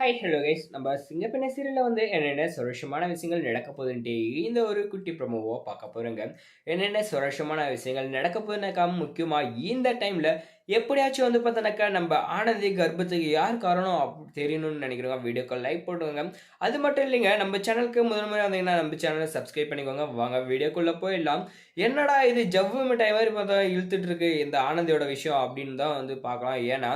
High hello guys நம்ம சிங்கப்பெண்ண சீரியலில் வந்து என்னென்ன சுரட்சமான விஷயங்கள் நடக்க போகுதுன்ட்டு இந்த ஒரு குட்டி ப்ரமோவோ பார்க்க போகிறோங்க என்னென்ன சுரட்சமான விஷயங்கள் நடக்க போகுதுனாக்கா முக்கியமாக இந்த டைமில் எப்படியாச்சும் வந்து பார்த்தோன்னாக்கா நம்ம ஆனந்தி கர்ப்பத்துக்கு யார் காரணம் அப்படி தெரியணும்னு நினைக்கிறோங்க வீடியோக்கு லைக் போட்டுக்கோங்க. அது மட்டும் இல்லைங்க நம்ம சேனலுக்கு முதல் முறை வந்தீங்கன்னா நம்ம சேனலை சப்ஸ்கிரைப் பண்ணிக்கோங்க. வாங்க வீடியோக்குள்ளே போயிடலாம். என்னடா இது ஜவ்வு மிட்டாய் மாதிரி பார்த்தா இழுத்துட்டு இருக்கு இந்த ஆனந்தியோட விஷயம் அப்படின்னு தான் வந்து பார்க்கலாம். ஏன்னா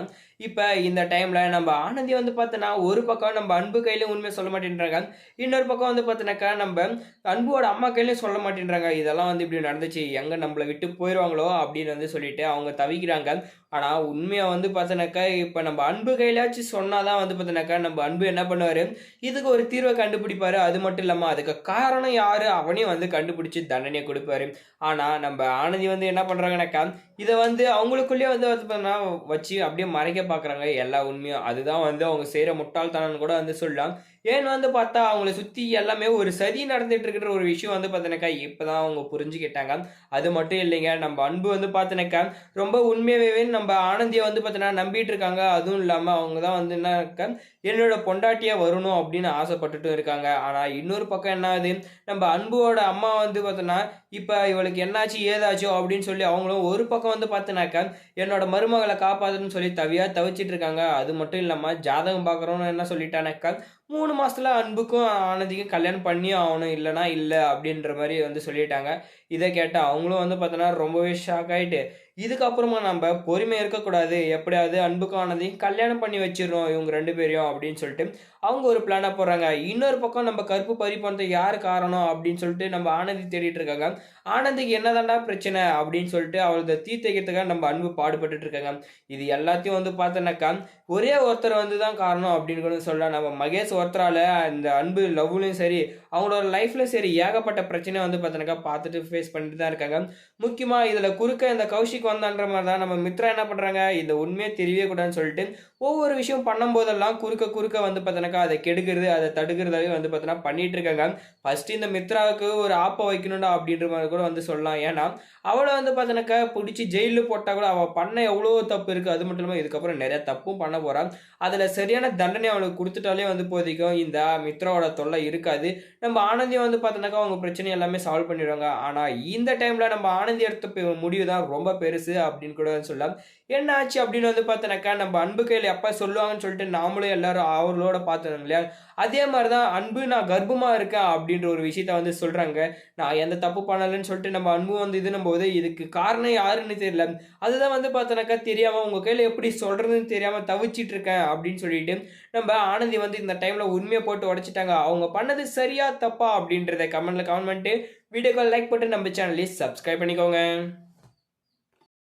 இப்போ இந்த டைமில் நம்ம ஆனந்தி வந்து பார்த்தோன்னா ஒரு பக்கம் நம்ம அன்பு கையிலும் உண்மையை சொல்ல மாட்டேன்றாங்க. இன்னொரு பக்கம் வந்து பார்த்தோன்னாக்கா நம்ம அன்புவோட அம்மா கையிலையும் சொல்ல மாட்டேன்றாங்க. இதெல்லாம் வந்து இப்படி நடந்துச்சு. எங்கே நம்மளை விட்டு போயிடுவாங்களோ அப்படின்னு வந்து சொல்லிட்டு அவங்க தவிக்கிறாங்க. ஆனால் உண்மையாக வந்து பார்த்தோன்னாக்கா இப்போ நம்ம அன்பு கையிலாச்சும் சொன்னால் தான் வந்து பார்த்தோன்னாக்கா நம்ம அன்பு என்ன பண்ணுவார்? இதுக்கு ஒரு தீர்வை கண்டுபிடிப்பார். அது மட்டும் இல்லாமல் அதுக்கு காரணம் யார்? அவனையும் வந்து கண்டுபிடிச்சி தண்டனையை கொடுப்பாரு. ஆனால் நம்ம ஆனந்தி வந்து என்ன பண்ணுறாங்கனாக்கா இதை வந்து அவங்களுக்குள்ளேயே வந்து வந்து பார்த்தோன்னா வச்சு அப்படியே மறைக்க பார்க்குறாங்க எல்லா உண்மையும். அதுதான் வந்து அவங்க செய்கிற முட்டாள்தனம் கூட வந்து சொல்லலாம். ஏன்னு வந்து பார்த்தா அவங்கள சுற்றி எல்லாமே ஒரு சதி நடந்துட்டு இருக்கிற ஒரு விஷயம் வந்து பார்த்தோன்னாக்கா இப்போ தான் அவங்க புரிஞ்சுக்கிட்டாங்க. அது மட்டும் இல்லைங்க நம்ம அன்பு வந்து பார்த்தோன்னாக்கா ரொம்ப உண்மையாகவே நம்ம ஆனந்தியை வந்து பார்த்தோன்னா நம்பிட்டு இருக்காங்க அதுவும் இல்லாமல் அவங்க தான் வந்து என்னக்கா என்னோட பொண்டாட்டியாக வரணும் அப்படின்னு ஆசைப்பட்டுட்டும் இருக்காங்க. ஆனால் இன்னொரு பக்கம் என்ன ஆகுது? நம்ம அன்புவோட அம்மா வந்து பார்த்தோன்னா இப்போ இவளுக்கு என்னாச்சு ஏதாச்சோ அப்படின்னு சொல்லி அவங்களும் ஒரு பக்கம் வந்து பார்த்தோன்னாக்கா என்னோட மருமகளை காப்பாற்றணும்னு சொல்லி தவியாக தவிச்சிட்டு இருக்காங்க அது மட்டும் இல்லாமல் ஜாதகம் பார்க்குறோன்னு என்ன சொல்லிட்டானாக்கா மூணு மாதத்தில் அன்புக்கும் ஆனதுக்கும் கல்யாணம் பண்ணி ஆகணும் இல்லைனா இல்லை அப்படின்ற மாதிரி வந்து சொல்லிட்டாங்க. இதை கேட்டால் அவங்களும் வந்து பார்த்தோன்னா ரொம்பவே ஷாக் ஆகிட்டு இதுக்கப்புறமா நம்ம பொறுமை இருக்கக்கூடாது. எப்படியாவது அன்புக்கானதையும் கல்யாணம் பண்ணி வச்சிடறோம் இவங்க ரெண்டு பேரையும் அப்படின்னு சொல்லிட்டு அவங்க ஒரு பிளானாக போடுறாங்க இன்னொரு பக்கம் நம்ம கருப்பு பறி போனது யார் காரணம் அப்படின்னு சொல்லிட்டு நம்ம ஆனந்தி தேடிட்டு இருக்காங்க. ஆனந்திக்கு என்னதாண்டா பிரச்சனை அப்படின்னு சொல்லிட்டு அவளை தீர்த்தைக்கிறதுக்காக நம்ம அன்பு பாடுபட்டு இருக்காங்க. இது எல்லாத்தையும் வந்து பார்த்தோன்னாக்கா ஒரே ஒருத்தர் வந்து தான் காரணம் அப்படின்னு கூட சொல்லலாம் நம்ம மகேஷ் ஒருத்தரால இந்த அன்பு லவ்லையும் சரி அவங்களோட லைஃப்லையும் சரி ஏகப்பட்ட பிரச்சனை வந்து பார்த்தோன்னாக்கா பார்த்துட்டு ஃபேஸ் பண்ணிட்டு தான் இருக்காங்க. முக்கியமாக இதில் குறுக்க இந்த கௌஷிக் வந்தான்ற மாதிரி தான் நம்ம மித்ரா என்ன பண்ணுறாங்க இந்த உண்மையை தெரியவே கூடாதுன்னு சொல்லிட்டு ஒவ்வொரு விஷயம் பண்ணும்போதெல்லாம் குறுக்க குறுக்க வந்து பார்த்தோன்னாக்கா அதை கெடுக்கிறது அதை தடுக்கிறதாவே வந்து பார்த்தோன்னா பண்ணிட்டு இருக்காங்க. ஃபர்ஸ்ட் இந்த மித்ராவுக்கு ஒரு ஆப்பை வைக்கணும்டா அப்படின்ற மாதிரி கூட வந்து சொல்லலாம். ஏன்னா அவளை வந்து பார்த்தோன்னாக்கா பிடிச்சி ஜெயிலில் போட்டால் கூட அவள் பண்ண எவ்வளோ தப்பு இருக்குது அது மட்டும் இல்லாமல் இதுக்கப்புறம் நிறைய தப்பும் பண்ண போகிறான் அதில் சரியான தண்டனை அவளுக்கு கொடுத்துட்டாலே வந்து போதிக்கும். இந்த மித்ராவோட தொல்லை இருக்காது. நம்ம ஆனந்தியம் வந்து பார்த்தோன்னாக்கா அவங்க பிரச்சனை எல்லாமே சால்வ் பண்ணிடுவாங்க. ஆனால் இந்த டைமில் நம்ம ஆனந்தி எடுத்த முடிவு தான் ரொம்ப பெருசு அப்படின்னு கூட சொல்லலாம். என்ன ஆச்சு அப்படின்னு வந்து பார்த்தோன்னாக்கா நம்ம அன்பு கையில் எப்போ சொல்லுவாங்கன்னு சொல்லிட்டு நாமளும் எல்லாரும் அவர்களோட பார்த்தோம் இல்லையா? அதே மாதிரி தான் அன்பு நான் கர்ப்பமாக இருக்கேன் அப்படின்ற ஒரு விஷயத்த வந்து சொல்கிறாங்க நான் எந்த தப்பு பண்ணலைன்னு சொல்லிட்டு நம்ம அன்பு வந்து இதுனும் போது இதுக்கு காரணம் யாருன்னு தெரியல. அதுதான் வந்து பார்த்தோன்னாக்கா தெரியாமல் உங்கள் கையில் எப்படி சொல்கிறதுன்னு தெரியாமல் தவிச்சிட்டு இருக்கேன் அப்படின்னு சொல்லிட்டு நம்ம ஆனந்தி வந்து இந்த டைமில் உண்மையை போட்டு உடச்சிட்டாங்க. அவங்க பண்ணது சரியா தப்பா அப்படின்றத கமெண்ட்டில் கமெண்ட் பண்ணிட்டு வீடியோக்கள் லைக் போட்டு நம்ம சேனலையும் சப்ஸ்கிரைப் பண்ணிக்கோங்க.